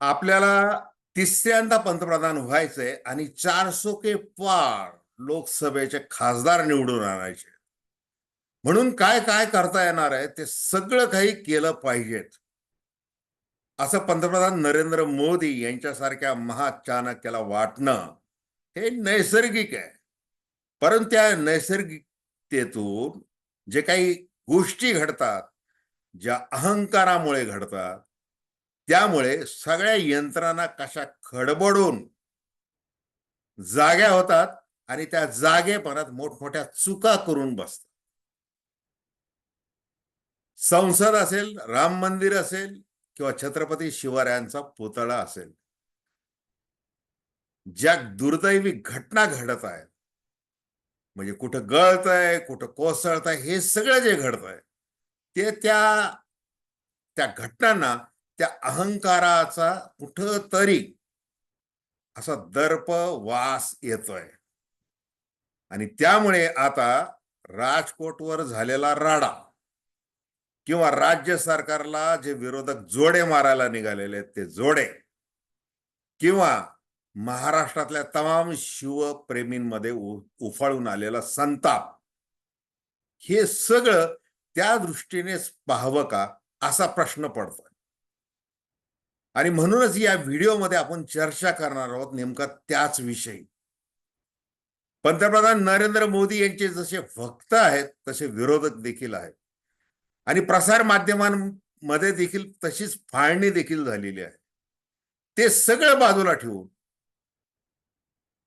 आपल्याला तिसऱ्यांदा पंतप्रधान व्हायचंय आणि चारसो के पार लोकसभेचे खासदार निवडून आणायचे. म्हणून काय काय करता येणार आहे ते सगळं काही केलं पाहिजेत. असं पंतप्रधान नरेंद्र मोदी यांच्यासारख्या महाचाणक्याला वाटणं हे नैसर्गिक आहे. परंतु त्या नैसर्गिकतेतून जे काही गोष्टी घडतात ज्या अहंकारामुळे घडतात त्यामुळे सगळ्या यंत्रणा कशा खडबडून जाग्या होतात आणि त्या जागेपणात मोठमोठ्या चुका करून बसतात. संसद असेल राम मंदिर असेल किंवा छत्रपती शिवरायांचा पुतळा असेल. ज्या दुर्दैवी घटना घडत आहेत म्हणजे कुठं गळत आहे कुठं कोसळत आहे हे सगळं जे घडत आहे ते त्या त्या घटनांना त्या अहंकाराचा कुठंतरी असा दर्प वास येतोय. आणि त्यामुळे आता राजकोटवर झालेला राडा किंवा राज्य सरकारला जे विरोधक जोडे मारायला निघालेले आहेत ते जोडे किंवा महाराष्ट्रातल्या तमाम शिवप्रेमींमध्ये उफाळून आलेला संताप हे सगळं त्या दृष्टीनेच पाहावं का असा प्रश्न पडतो. आणि म्हणूनच या व्हिडिओमध्ये आपण चर्चा करणार आहोत नेमका त्याच विषयी. पंतप्रधान नरेंद्र मोदी यांचे जसे भक्त आहेत तसे विरोधक देखील आहेत. आणि प्रसार माध्यमांमध्ये देखील तशीच फाळणी देखील झालेली आहे. ते सगळं बाजूला ठेवून.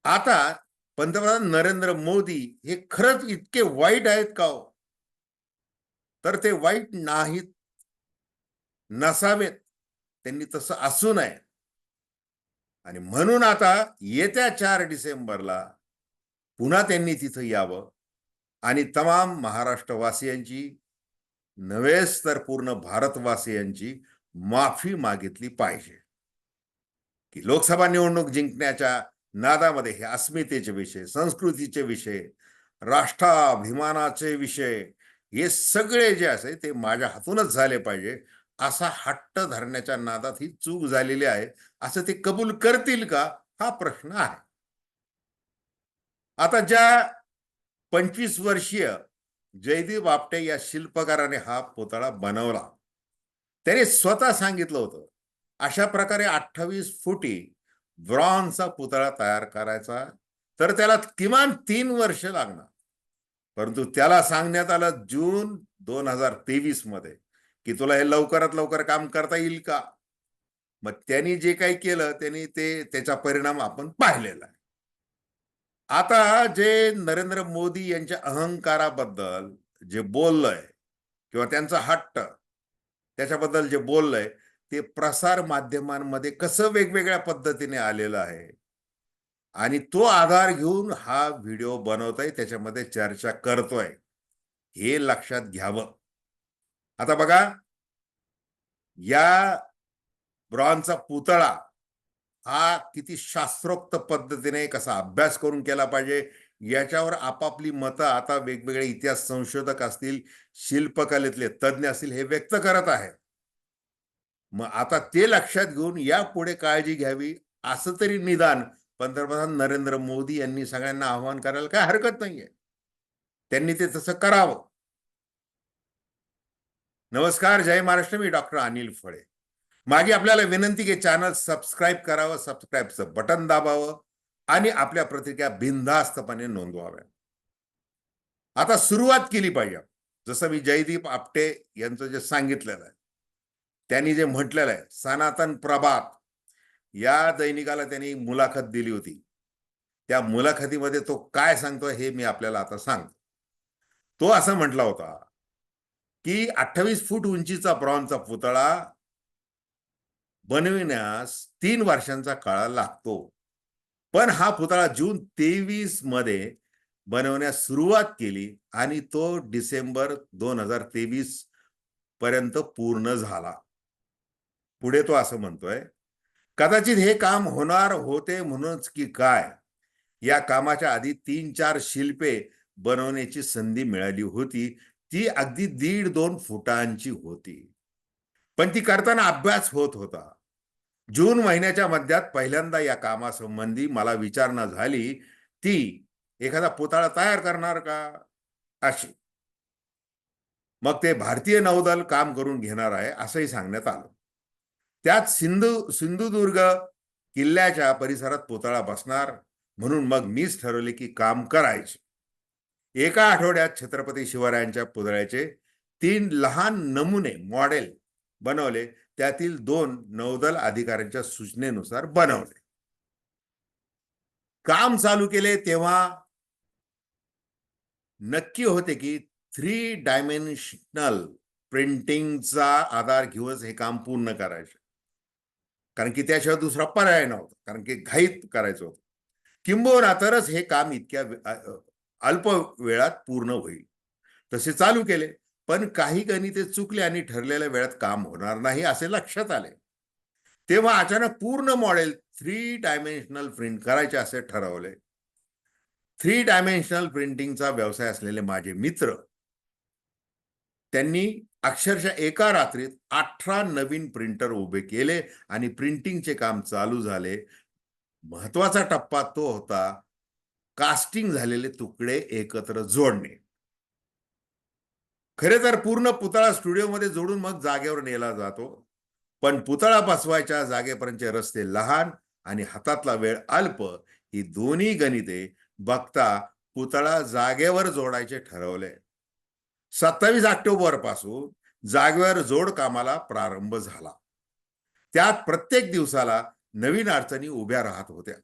आता पंतप्रधान नरेंद्र मोदी हे खरंच इतके वाईट आहेत का हो? तर ते वाईट नाहीत नसावेत. त्यांनी तसं असू नये. आणि म्हणून आता येत्या चार डिसेंबरला पुन्हा त्यांनी तिथं यावं आणि तमाम महाराष्ट्रवासियांची नव्हेच तर पूर्ण भारतवासियांची माफी मागितली पाहिजे. की लोकसभा निवडणूक जिंकण्याच्या नादामध्ये हे अस्मितेचे विषय संस्कृतीचे विषय राष्ट्राभिमानाचे विषय हे सगळे जे असे ते माझ्या हातूनच झाले पाहिजे. असा हट्ट धरण्याच्या नादात ही चूक झालेली आहे. असं ते कबूल करतील का? हा प्रश्न आहे. आता ज्या पंचवीस वर्षीय जयदीप आपटे या शिल्पकाराने हा पुतळा बनवला. त्याने स्वतः सांगितलं होतं अशा प्रकारे अठ्ठावीस फुटी ब्रॉन्झचा पुतळा तयार करायचा तर त्याला किमान तीन वर्ष लागणार. परंतु त्याला सांगण्यात आलं जून दोन हजार तेवीसमध्ये. की तुला हे लवकरात लवकर काम करता येईल का? मग त्यांनी जे काही केलं त्यांनी ते त्याचा परिणाम आपण पाहिलेला आहे. आता जे नरेंद्र मोदी यांच्या अहंकाराबद्दल जे बोललंय किंवा त्यांचा हट्ट त्याच्याबद्दल जे बोललंय ते प्रसार माध्यमांमध्ये कसं वेगवेगळ्या पद्धतीने आलेलं आहे? आणि तो आधार घेऊन हा व्हिडिओ बनवतोय त्याच्यामध्ये चर्चा करतोय. हे लक्षात घ्यावं. आता बघा या ब्रॉनचा पुतळा हा किती शास्त्रोक्त पद्धतीने कसा अभ्यास करून केला पाहिजे याच्यावर आपापली मतं आता वेगवेगळे इतिहास संशोधक असतील शिल्पकलेतले तज्ज्ञ असतील हे व्यक्त करत आहेत. मग आता ते लक्षात घेऊन यापुढे काळजी घ्यावी असं तरी निदान पंतप्रधान नरेंद्र मोदी यांनी सगळ्यांना आवाहन करायला काय हरकत नाहीये. त्यांनी ते तसं करावं. नमस्कार जय महाराष्ट्र. मी डॉक्टर अनिल फळे. माझी आपल्याला विनंती की चॅनल सबस्क्राईब करावं सबस्क्राईबचं बटन दाबावं आणि आपल्या प्रतिक्रिया बिनधास्तपणे नोंदवाव्या आता सुरुवात केली पाहिजे जसं मी जयदीप आपटे यांचं जे सांगितलेलं आहे त्यांनी जे म्हटलेलं आहे सनातन प्रभात या दैनिकाला त्यांनी मुलाखत दिली होती. त्या मुलाखतीमध्ये तो काय सांगतोय हे मी आपल्याला आता सांगतो. तो असं म्हटला होता की अठ्ठावीस फूट उंचीचा ब्रॉन्झचा पुतळा बनविण्यास तीन वर्षांचा काळ लागतो. पण हा पुतळा जून तेवीसमध्ये बनवण्यास सुरुवात केली आणि तो डिसेंबर दोन हजार तेवीस पर्यंत पूर्ण झाला. पुढे तो असं म्हणतोय कदाचित हे काम होणार होते म्हणूनच की काय? या कामाच्या आधी तीन चार शिल्पे बनवण्याची संधी मिळाली होती. ती अगदी दीड दोन फुटांची होती. पण ती करताना अभ्यास होत होता. जून महिन्याच्या मध्यात पहिल्यांदा या कामासंबंधी मला विचारणा झाली ती एखादा पुतळा तयार करणार का? अशी. मग ते भारतीय नौदल काम करून घेणार आहे असंही सांगण्यात आलं. त्यात सिंधू सिंधुदुर्ग किल्ल्याच्या परिसरात पुतळा बसणार म्हणून मग मीच ठरवले की काम करायचे. एका आठवड्यात छत्रपती शिवरायांच्या पुतळ्याचे तीन लहान नमुने मॉडेल बनवले. त्यातील दोन नौदल अधिकाऱ्यांच्या सूचनेनुसार बनवले. काम चालू केले तेव्हा नक्की होते की थ्री डायमेन्शनल प्रिंटिंगचा आधार घेऊनच हे काम पूर्ण करायचे. कारण की त्याशिवाय दुसरा पर्याय नव्हता. कारण की घाईत करायचं होतं. किंबहुना तरच हे काम इतक्या अल्प वेळात पूर्ण होईल. तसे चालू केले पण काही गणिते चुकले आणि ठरलेल्या वेळात काम होणार नाही असे लक्षात आले. तेव्हा अचानक पूर्ण मॉडेल थ्री डायमेन्शनल प्रिंट करायचे असे ठरवले. थ्री डायमेन्शनल प्रिंटिंगचा व्यवसाय असलेले माझे मित्र त्यांनी अक्षरशः एका रात्रीत अठरा नवीन प्रिंटर उभे केले आणि प्रिंटिंगचे काम चालू झाले. महत्त्वाचा टप्पा तो होता कास्टिंग झालेले तुकडे एकत्र जोडणे. खरे तर पूर्ण पुतळा स्टुडिओमध्ये जोडून मग जागेवर नेला जातो. पण पुतळा बसवायच्या जागेपर्यंतचे रस्ते लहान आणि हातातला वेळ अल्प ही दोन्ही गणिते बघता पुतळा जागेवर जोडायचे ठरवले. सत्तावीस ऑक्टोबरपासून जागेवर जोड कामाला प्रारंभ झाला. त्यात प्रत्येक दिवसाला नवीन अडचणी उभ्या राहत होत्या.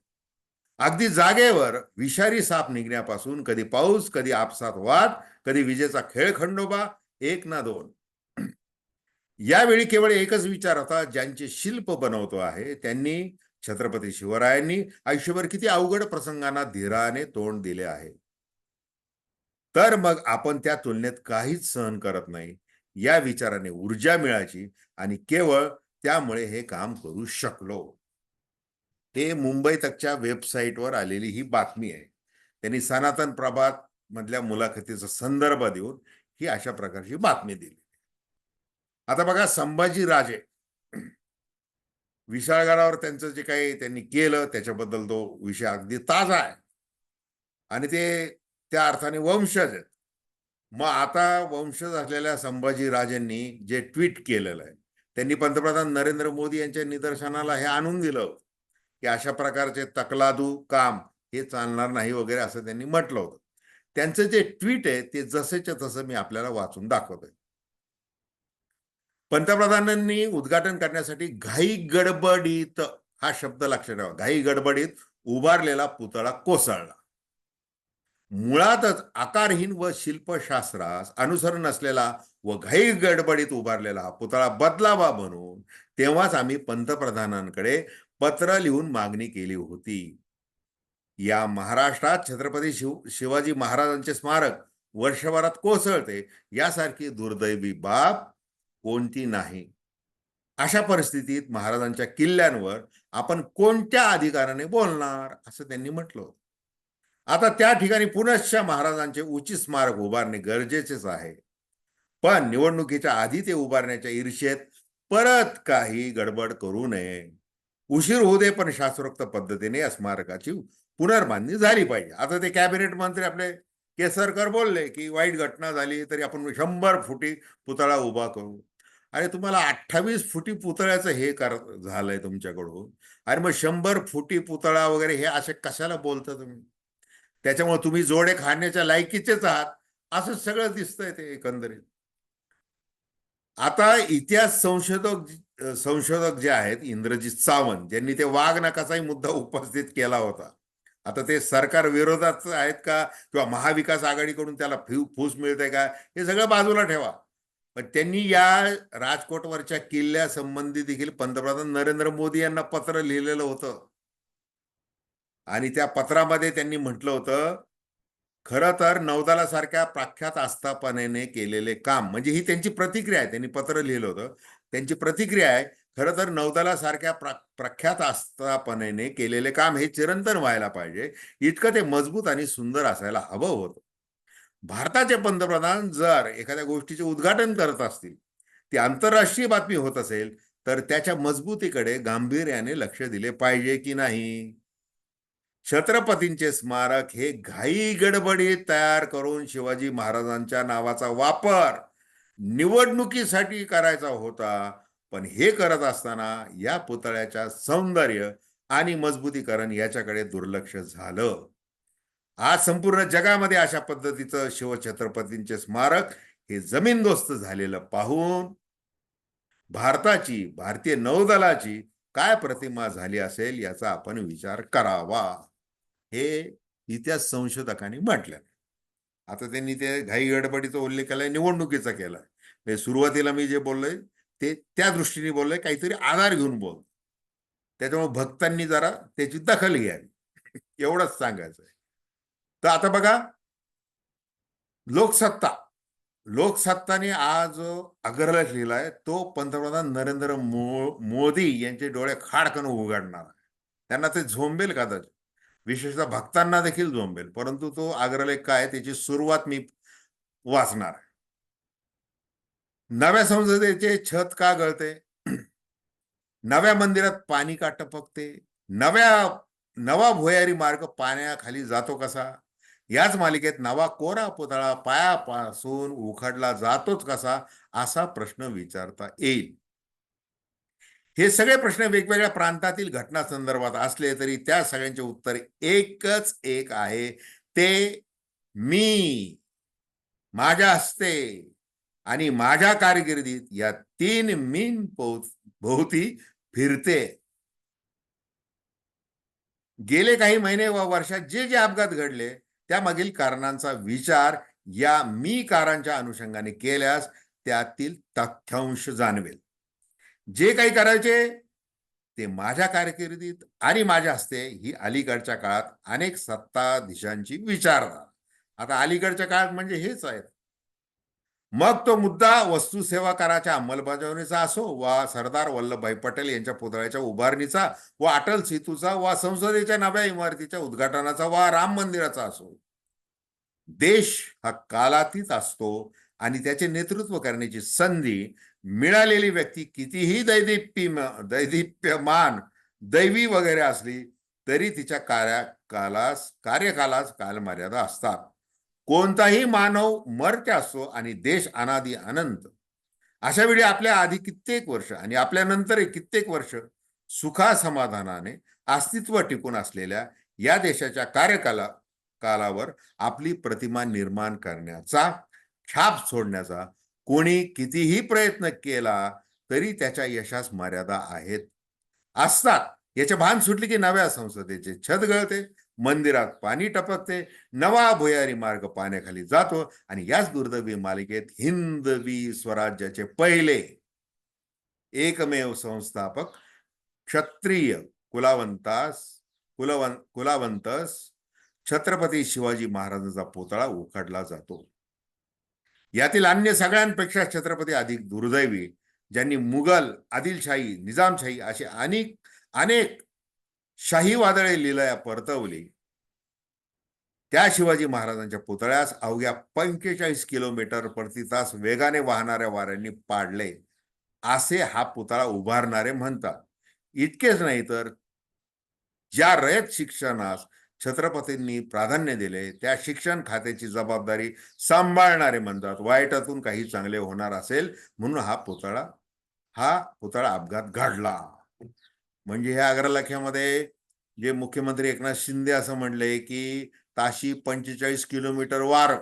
अगदी जागेवर विषारी साप निघण्यापासून कधी पाऊस कधी आपसात वाद कधी विजेचा खेळ खंडोबा एक ना दोन. यावेळी केवळ एकच विचार होता ज्यांचे शिल्प बनवतो आहे त्यांनी छत्रपती शिवरायांनी आयुष्यभर किती अवघड प्रसंगांना धीराने तोंड दिले आहे. तर मग आपण त्या तुलनेत काहीच सहन करत नाही. या विचाराने ऊर्जा मिळायची आणि केवळ त्यामुळे हे काम करू शकलो. ते मुंबई तकच्या वेबसाईटवर आलेली ही बातमी आहे. त्यांनी सनातन प्रभात मधल्या मुलाखतीचा संदर्भ देऊन ही अशा प्रकारची बातमी दिली. आता बघा संभाजी राजे विशाळगडावर त्यांचं जे काही त्यांनी केलं त्याच्याबद्दल तो विषय अगदी ताजा आहे. आणि ते त्या अर्थाने वंशज आहेत. मग आता वंशज असलेल्या संभाजी राजेंनी जे ट्विट केलेलं आहे त्यांनी पंतप्रधान नरेंद्र मोदी यांच्या निदर्शनाला हे आणून दिलं की अशा प्रकारचे तकलादू काम हे चालणार नाही वगैरे असं त्यांनी म्हटलं होतं. त्यांचं जे ट्विट आहे ते जसेच्या तसं मी आपल्याला वाचून दाखवतोय. पंतप्रधानांनी उद्घाटन करण्यासाठी घाई गडबडीत हा शब्द लक्षात ठेवा घाई गडबडीत उभारलेला पुतळा कोसळला. मुळातच आकारहीन व शिल्पशास्त्रास अनुसरण असलेला व घाई गडबडीत उभारलेला हा पुतळा बदलावा म्हणून तेव्हाच आम्ही पंतप्रधानांकडे पत्र लिहून मागणी केली होती. या महाराष्ट्रात छत्रपती शिव शिवाजी महाराजांचे स्मारक वर्षभरात कोसळते यासारखी दुर्दैवी बाब कोणती नाही. अशा परिस्थितीत महाराजांच्या किल्ल्यांवर आपण कोणत्या अधिकाराने बोलणार असं त्यांनी म्हटलं आता त्या ठिकाणी पुनश्च महाराजांचे उचित स्मारक उभारणे गरजेचेच आहे. पण निवडणुकीच्या आधी ते उभारण्याच्या ईर्षेत परत काही गडबड करू नये. उशीर होऊ दे पण शास्त्रोक्त पद्धतीने या स्मारकाची पुनर्बांधणी झाली पाहिजे. आता ते कॅबिनेट मंत्री आपले केसरकर बोलले की वाईट घटना झाली तरी आपण शंभर फुटी पुतळा उभा करू. अरे तुम्हाला अठ्ठावीस फुटी पुतळ्याचं हे कर झालंय तुमच्याकडून. अरे मग शंभर फुटी पुतळा वगैरे हे असे कशाला बोलता तुम्ही? त्याच्यामुळे तुम्ही जोडे खाण्याच्या लायकीचेच आहात. असं सगळं दिसतंय ते एकंदरीत. आता इतिहास संशोधक संशोधक जे आहेत इंद्रजित सावंत ज्यांनी ते वाघ नकाचाही मुद्दा उपस्थित केला होता. आता ते सरकार विरोधात आहेत का? किंवा महाविकास आघाडीकडून त्याला फूस मिळते का? हे सगळं बाजूला ठेवा. पण त्यांनी या राजकोटवरच्या किल्ल्यासंबंधी देखील पंतप्रधान नरेंद्र मोदी यांना पत्र लिहिलेलं होतं. आणि त्या पत्रामध्ये त्यांनी म्हटलं होतं खरं तर नौदलासारख्या प्रख्यात आस्थापनेने केलेले काम म्हणजे ही त्यांची प्रतिक्रिया आहे त्यांनी पत्र लिहिलं होतं. त्यांची प्रतिक्रिया आहे खरं तर नौदलासारख्या प्र प्रख्यात आस्थापनेने केलेले काम हे चिरंतन व्हायला पाहिजे. इतकं ते मजबूत आणि सुंदर असायला हवं होतं. भारताचे पंतप्रधान जर एखाद्या गोष्टीचे उद्घाटन करत असतील ती आंतरराष्ट्रीय बातमी होत असेल तर त्याच्या मजबूतीकडे गांभीर्याने लक्ष दिले पाहिजे की नाही? छत्रपतींचे स्मारक हे घाई गडबडीत तयार करून शिवाजी महाराजांच्या नावाचा वापर निवडणुकीसाठी करायचा होता. पण हे करत असताना या पुतळ्याच्या सौंदर्य आणि मजबूतीकरण याच्याकडे दुर्लक्ष झालं. आज संपूर्ण जगामध्ये अशा पद्धतीचं शिवछत्रपतींचे स्मारक हे जमीनदोस्त झालेलं पाहून भारताची भारतीय नौदलाची काय प्रतिमा झाली असेल याचा आपण विचार करावा. हे इतिहास संशोधकांनी म्हटलं. आता त्यांनी ते घाई गडबडीचा उल्लेख केलाय निवडणुकीचा केलाय. म्हणजे सुरुवातीला मी जे बोललोय ते त्या दृष्टीने बोललोय काहीतरी आधार घेऊन बोल. त्याच्यामुळे भक्तांनी जरा त्याची दखल घ्यावी. एवढंच सांगायचं आहे. तर आता बघा लोकसत्ता. लोकसत्ताने आज अग्रलेख लिहिलाय तो पंतप्रधान नरेंद्र मो मोदी यांचे डोळे खाडकन उघडणार. आहे त्यांना ते झोंबेल कदाचित. विशेषतः भक्तांना देखील जोंबेल परंतु तो आग्रलेख काय त्याची सुरुवात मी वाचणार. नव्या संसदेचे छत का गळते? नव्या मंदिरात पाणी का टपकते? नव्या नवा भुयारी मार्ग पाण्याखाली जातो कसा? याच मालिकेत नवा कोरा पुतळा पायापासून उखडला जातोच कसा? असा प्रश्न विचारता येईल. हे सगळे प्रश्न वेगवेगळ्या प्रांतातील घटना संदर्भात असले तरी त्या सगळ्यांचे उत्तर एकच एक आहे. ते मी. माझ्या हस्ते आणि माझ्या कारकिर्दीत या तीन मीन भोवती फिरते. गेले काही महिने व वर्षात जे जे अपघात घडले त्यामागील कारणांचा विचार या मी कारांच्या अनुषंगाने केल्यास त्यातील तथ्यांश जाणवेल. जे काही करायचे ते माझ्या कारकिर्दीत आणि माझ्या हस्ते ही अलीकडच्या काळात अनेक सत्ताधीशांची विचारधारा आता अलीकडच्या काळात म्हणजे हेच आहेत मग तो मुद्दा वस्तू सेवा कराच्या अंमलबजावणीचा असो वा सरदार वल्लभभाई पटेल यांच्या पुतळ्याच्या उभारणीचा वा अटल सेतूचा वा संसदेच्या नव्या इमारतीच्या उद्घाटनाचा वा राम मंदिराचा असो. देश हा कालातीत असतो आणि त्याचे नेतृत्व करण्याची संधी मिळालेली व्यक्ती कितीही दैदिप्य दैदिप्यमान दैवी वगैरे असली तरी तिच्या कार्यकालास कार्यकालास कालमर्यादा असतात. कोणताही मानव मर्त्य असतो आणि देश अनादी अनंत. अशा वेळी आपल्या आधी कित्येक वर्ष आणि आपल्यानंतर कित्येक वर्ष सुखा समाधानाने अस्तित्व टिकून असलेल्या या देशाच्या कार्यकाला कालावर आपली प्रतिमा निर्माण करण्याचा छाप सोडण्याचा कोणी कितीही प्रयत्न केला तरी त्याच्या यशास मर्यादा आहेत. असतात. याचे भान सुटले की नव्या संसदेचे छत गळते मंदिरात पाणी टपकते नवा भुयारी मार्ग पाण्याखाली जातो आणि याच दुर्दैवी मालिकेत हिंदवी स्वराज्याचे पहिले एकमेव संस्थापक क्षत्रिय कुलावंतास कुलवं कुलावंतस छत्रपती शिवाजी महाराजांचा पुतळा उखडला जातो. यातील अन्य सगळ्यांपेक्षा छत्रपती अधिक दुर्दैवी ज्यांनी मुघल आदिलशाही निजामशाही असे अनेक अनेक शाही वादळे लिलया परतवली. त्या शिवाजी महाराजांच्या पुतळ्यास अवघ्या पंचेचाळीस किलोमीटर प्रति तास वेगाने वाहणाऱ्या वाऱ्यांनी पाडले. असे हा पुतळा उभारणारे म्हणतात. इतकेच नाही तर ज्या रयत शिक्षणास छत्रपतींनी प्राधान्य दिले त्या शिक्षण खात्याची जबाबदारी सांभाळणारे म्हणतात. वाईटातून काही चांगले होणार असेल म्हणून हा पुतळा हा पुतळा अपघात घडला. म्हणजे ह्या अग्रलेख्यामध्ये जे मुख्यमंत्री एकनाथ शिंदे असं म्हणले की ताशी पंचेचाळीस किलोमीटर वार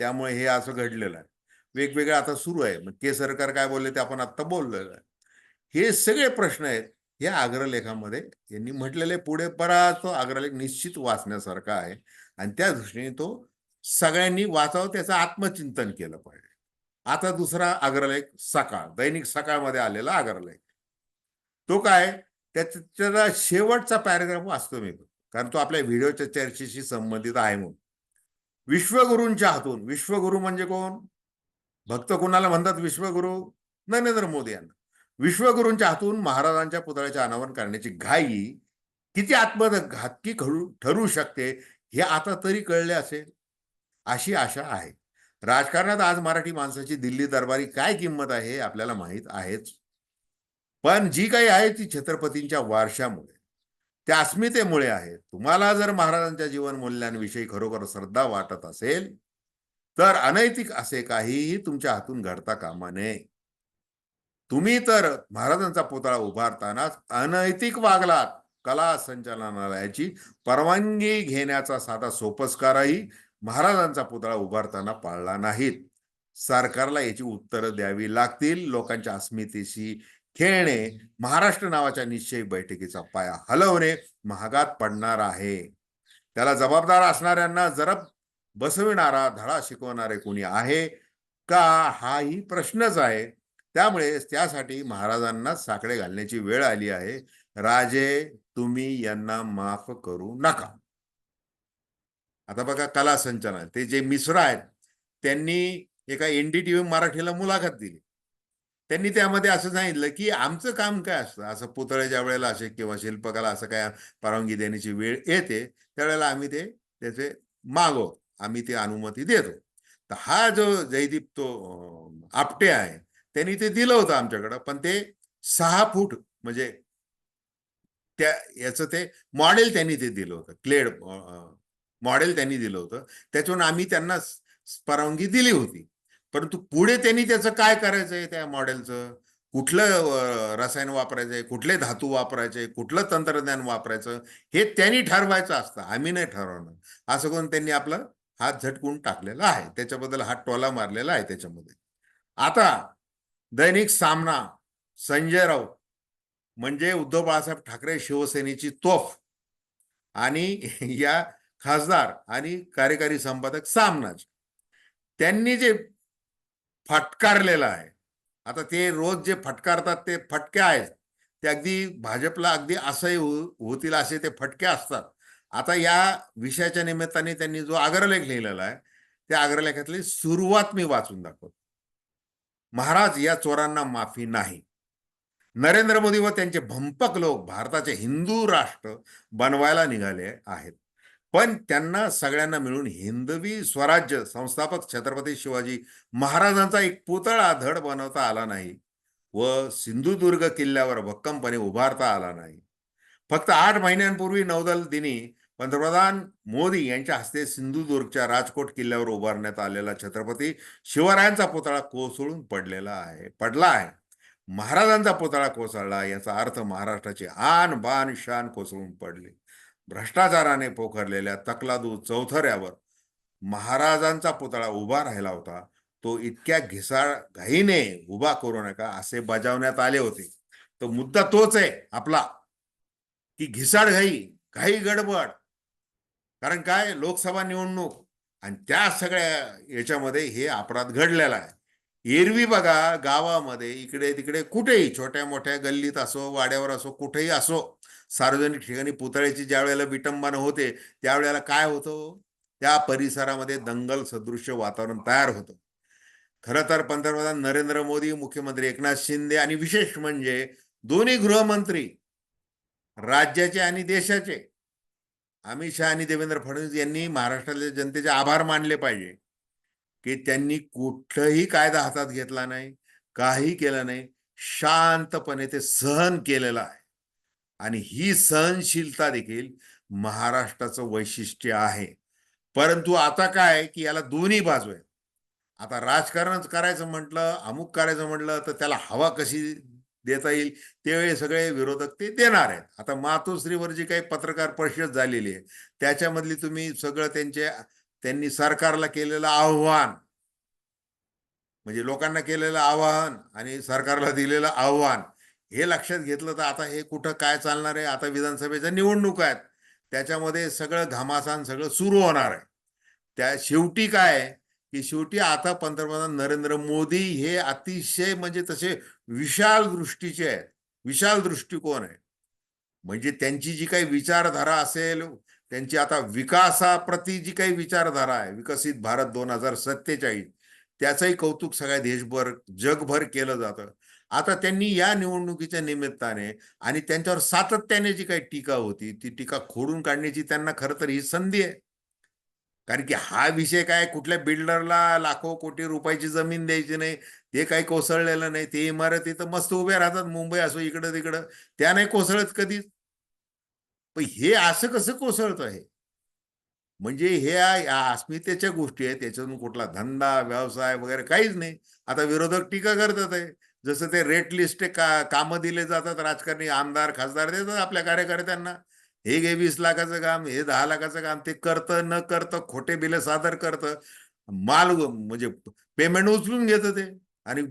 त्यामुळे हे असं घडलेलं आहे. वेगवेगळं आता सुरू आहे. मग के सरकार काय बोलले ते आपण आता बोललेलं आहे हे सगळे प्रश्न आहेत. या अग्रलेखामध्ये यांनी म्हटलेले पुढे बराच तो अग्रलेख निश्चित वाचण्यासारखा आहे. आणि त्या दृष्टीने तो सगळ्यांनी वाचावं त्याचं आत्मचिंतन केलं पाहिजे. आता दुसरा अग्रलेख सकाळ दैनिक सकाळमध्ये आलेला अग्रलेख तो काय? त्याचा शेवटचा पॅरेग्राफ वाचतो मी. कारण तो आपल्या व्हिडिओच्या चर्चेशी संबंधित आहे म्हणून. विश्वगुरूंच्या हातून विश्वगुरु म्हणजे कोण? भक्त कुणाला म्हणतात विश्वगुरु? नरेंद्र मोदी यांना. विश्वगुरूंच्या हातून महाराजांच्या पुतळ्याचे अनावरण करण्याची घाई किती आत्मघातकी ठरू शकते हे आता तरी कळले असेल? अशी आशा आहे. राजकारणात आज मराठी माणसाची दिल्ली दरबारी काय किंमत आहे आपल्याला माहीत आहेच. पण जी काही आहे ती छत्रपतींच्या वारशामुळे त्या अस्मितेमुळे आहे. तुम्हाला जर महाराजांच्या जीवन मूल्यांविषयी खरोखर श्रद्धा वाटत असेल तर अनैतिक असे काहीही तुमच्या हातून घडता कामा नये. तुम्ही तर महाराजांचा पुतळा उभारतानाच अनैतिक वागलात. कला संचालनालयाची परवानगी घेण्याचा साधा सोपस्कारही महाराजांचा पुतळा उभारताना पाळला नाहीत. सरकारला याची उत्तरं द्यावी लागतील. लोकांच्या अस्मितेशी खेळणे महाराष्ट्र नावाच्या निश्चय बैठकीचा पाया हलवणे महागात पडणार आहे. त्याला जबाबदार असणाऱ्यांना जरब बसविणारा धडा शिकवणारे कोणी आहे? का हाही प्रश्नच आहे. त्यामुळे त्यासाठी महाराजांना साकडे घालण्याची वेळ आली आहे. राजे तुम्ही यांना माफ करू नका. आता बघा कला संचालन ते जे मिश्रा आहेत त्यांनी एका एनडीटीव्ही मराठीला मुलाखत दिली. त्यांनी त्यामध्ये असं सांगितलं की आमचं काम काय असतं? असं पुतळे ज्या वेळेला असे किंवा शिल्पकला असं काय परवानगी देण्याची वेळ येते त्यावेळेला आम्ही ते त्याचे मागो आम्ही ते अनुमती देतो. तर हा जो जयदीप तो आपटे आहे त्यांनी ते दिलं होतं आमच्याकडं पण ते सहा फूट म्हणजे त्या याचं ते मॉडेल त्यांनी ते दिलं होतं क्लेड मॉडेल त्यांनी दिलं होतं. त्याच्यावरून आम्ही त्यांना परवानगी दिली होती. परंतु पुढे त्यांनी त्याचं काय करायचंय त्या मॉडेलचं? कुठलं रसायन रसायन वापरायचंय? कुठले धातू वापरायचे? कुठलं तंत्रज्ञान वापरायचं? हे त्यांनी ठरवायचं असतं. आम्ही नाही ठरवणं असं करून त्यांनी आपलं हात झटकून टाकलेला आहे. त्याच्याबद्दल हात टोला मारलेला आहे त्याच्यामध्ये. आता दैनिक सामना संजय राऊत म्हणजे उद्धव बाळासाहेब ठाकरे शिवसेनेची तोफ आणि या खासदार आणि कार्यकारी संपादक सामनाच त्यांनी जे फटकारलेलं आहे आता ते रोज जे फटकारतात ते फटके आहेत. ते अगदी भाजपला अगदी असंही हो, होतील असे ते फटके असतात. आता या विषयाच्या निमित्ताने त्यांनी जो अग्रलेख लिहिलेला आहे त्या अग्रलेखातली सुरुवात मी वाचून दाखवतो. महाराज या चोरांना माफी नाही. नरेंद्र मोदी व त्यांचे भंपक लोक भारताचे हिंदू राष्ट्र बनवायला निघाले आहेत. पण त्यांना सगळ्यांना मिळून हिंदवी स्वराज्य संस्थापक छत्रपती शिवाजी महाराजांचा एक पुतळा धड बनवता आला नाही व सिंधुदुर्ग किल्ल्यावर भक्कमपणे उभारता आला नाही. फक्त आठ महिन्यांपूर्वी नौदल दिनी पंतप्रधान मोदी यांच्या हस्ते सिंधुदुर्गच्या राजकोट किल्ल्यावर उभारण्यात आलेला छत्रपती शिवरायांचा पुतळा कोसळून पडलेला आहे पडला आहे. महाराजांचा पुतळा कोसळला याचा अर्थ महाराष्ट्राची आन बान शान कोसळून पडली. भ्रष्टाचाराने पोखरलेल्या तकलादू चौथऱ्यावर महाराजांचा पुतळा उभा राहिला होता. तो इतक्या घिसाळ घाईने उभा करू नका असे बजावण्यात आले होते. तो मुद्दा तोच आहे आपला की घिसाळ घाई घाई गडबड कारण काय? लोकसभा निवडणूक आणि त्या सगळ्या याच्यामध्ये हे अपराध घडलेला आहे. एरवी बघा गावामध्ये इकडे तिकडे कुठेही छोट्या मोठ्या गल्लीत असो वाड्यावर असो कुठेही असो सार्वजनिक ठिकाणी पुतळ्याची ज्या वेळेला विटंबना होते त्यावेळेला काय होतं? त्या परिसरामध्ये दंगल सदृश्य वातावरण तयार होतं. खरं तर पंतप्रधान नरेंद्र मोदी मुख्यमंत्री एकनाथ शिंदे आणि विशेष म्हणजे दोन्ही गृहमंत्री राज्याचे आणि देशाचे अमित शहा आणि देवेंद्र फडणवीस यांनी महाराष्ट्रातल्या जनतेचे आभार मानले पाहिजे. की त्यांनी कुठलंही कायदा हातात घेतला नाही काही केलं नाही शांतपणे ते सहन केलेलं आहे. आणि ही सहनशीलता देखील महाराष्ट्राचं वैशिष्ट्य आहे. परंतु आता काय की याला दोन्ही बाजू आहेत. आता राजकारणच करायचं म्हटलं अमुक करायचं म्हटलं तर त्याला हवा कशी देता येईल त्यावेळी सगळे विरोधक ते देणार आहेत. आता मातोश्रीवर जी काही पत्रकार परिषद झालेली आहे त्याच्यामधली तुम्ही सगळं त्यांचे त्यांनी सरकारला केलेलं आव्हान म्हणजे लोकांना केलेलं आवाहन आणि सरकारला दिलेलं आव्हान हे लक्षात घेतलं तर आता हे कुठं काय चालणार आहे? आता विधानसभेच्या निवडणूक आहेत. त्याच्यामध्ये सगळं घमासान सगळं सुरू होणार आहे. त्या शेवटी काय आहे? की शेवटी आता पंतप्रधान नरेंद्र मोदी हे अतिशय म्हणजे तसे विशाल दृष्टीचे आहेत. विशाल दृष्टिकोन आहे म्हणजे त्यांची जी काही विचारधारा असेल त्यांची आता विकासाप्रती जी काही विचारधारा आहे विकसित भारत दोन हजार सत्तेचाळीस त्याचंही कौतुक सगळ्या देशभर जगभर केलं जातं. आता त्यांनी या निवडणुकीच्या निमित्ताने आणि त्यांच्यावर सातत्याने जी काही टीका होती ती टीका खोडून काढण्याची त्यांना खरं तर ही संधी आहे. कारण की हा विषय काय कुठल्या बिल्डरला लाखो कोटी रुपयाची जमीन द्यायची नाही ते काही कोसळलेलं नाही ते इमारती तर मस्त उभ्या राहतात मुंबई असो इकडं तिकडं त्या नाही कोसळत कधीच. पण हे असं कसं कोसळत आहे म्हणजे हे अस्मितेच्या गोष्टी आहेत त्याच्यातून कुठला धंदा व्यवसाय वगैरे काहीच नाही. आता विरोधक टीका करतात आहे जसं ते रेट लिस्ट का कामं दिले जातात राजकारणी आमदार खासदार देतात आपल्या कार्यकर्त्यांना. हे घे वीस लाखाचं काम हे दहा लाखाचं काम ते करतं न करतं खोटे बिल सादर करतं. माल म्हणजे पेमेंट उचलून घेतं ते. आणि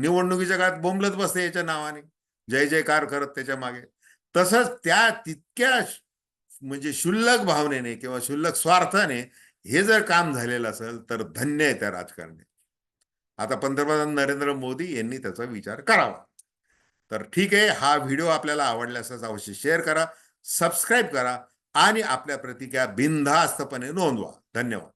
निवडणुकीच्या काळात बोंबलत बसते याच्या नावाने. जय जयकार करत त्याच्यामागे. तसंच त्या तितक्या म्हणजे शुल्लक भावनेने किंवा शुल्लक स्वार्थाने हे जर काम झालेलं असेल तर धन्य आहे त्या राजकारणी. आता पंतप्रधान नरेंद्र मोदी यांनी त्याचा विचार करावा. तर ठीक आहे हा व्हिडिओ आपल्याला आवडल्यास अवश्य शेअर करा. सबस्क्राईब करा आणि आपल्या प्रतिक्रिया बिनधास्तपणे नोंदवा. धन्यवाद.